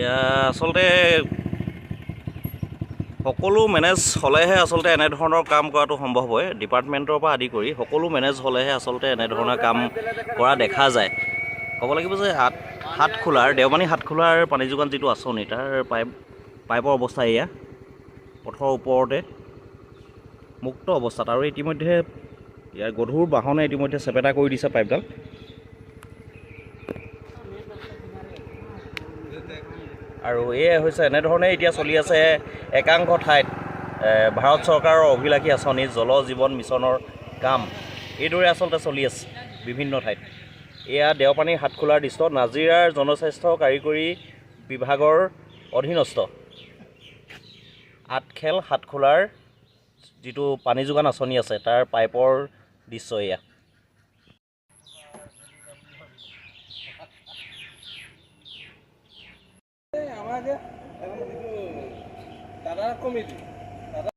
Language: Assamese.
এয়া আচলতে সকলো মেনেজ হ'লেহে আচলতে এনেধৰণৰ কাম কৰাটো সম্ভৱ হয়। ডিপাৰ্টমেণ্টৰ পৰা আদি কৰি সকলো মেনেজ হ'লেহে আচলতে এনেধৰণৰ কাম কৰা দেখা যায়। ক'ব লাগিব যে হাত হাতখোলাৰ দেওবানী হাতখোলাৰ পানী যোগান যিটো আঁচনি তাৰ পাইপ পাইপৰ অৱস্থা এয়া। পথৰ ওপৰতে মুক্ত অৱস্থাত। আৰু ইতিমধ্যে ইয়াৰ গধুৰ বাহনে ইতিমধ্যে চেপেটা কৰি দিছে পাইপডাল। আৰু এয়াই হৈছে এনেধৰণে এতিয়া চলি আছে একাংশ ঠাইত ভাৰত চৰকাৰৰ অভিলাষী আঁচনি জল জীৱন মিছনৰ কাম। এইদৰে আচলতে চলি আছে বিভিন্ন ঠাইত। এয়া দেওপানীৰ হাতখোলাৰ দৃশ্য নাজিৰাৰ জনস্বাস্থ্য কাৰিকৰী বিভাগৰ অধীনস্থ। আঠখেল হাতখোলাৰ যিটো পানী যোগান আঁচনি আছে তাৰ পাইপৰ দৃশ্য এয়া। দাদা কমিটি